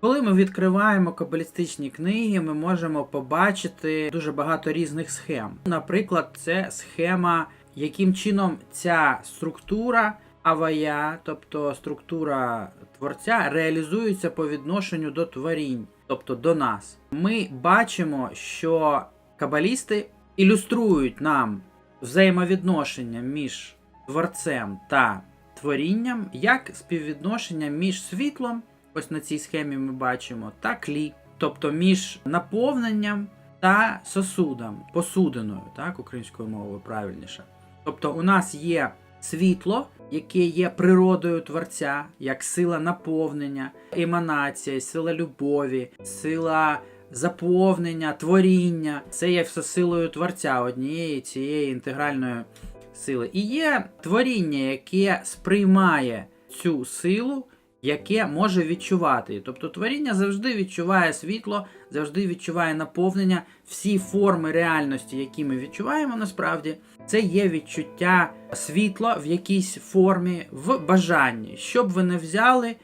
Коли ми відкриваємо кабалістичні книги, ми можемо побачити дуже багато різних схем. Наприклад, це схема, яким чином ця структура авая, тобто структура творця, реалізується по відношенню до творінь, тобто до нас. Ми бачимо, що кабалісти ілюструють нам взаємовідношення між творцем та творінням як співвідношення між світлом, ось на цій схемі ми бачимо, та клі, тобто між наповненням та сосудом, посудиною, так, українською мовою правильніше. Тобто у нас є світло, яке є природою творця, як сила наповнення, еманація, сила любові, сила заповнення, творіння. Це є все силою творця однієї цієї інтегральної сили. І є творіння, яке сприймає цю силу, яке може відчувати. Тобто творіння завжди відчуває світло, завжди відчуває наповнення. Всі форми реальності, які ми відчуваємо насправді, це є відчуття світла в якійсь формі, в бажанні. Що б ви не взяли,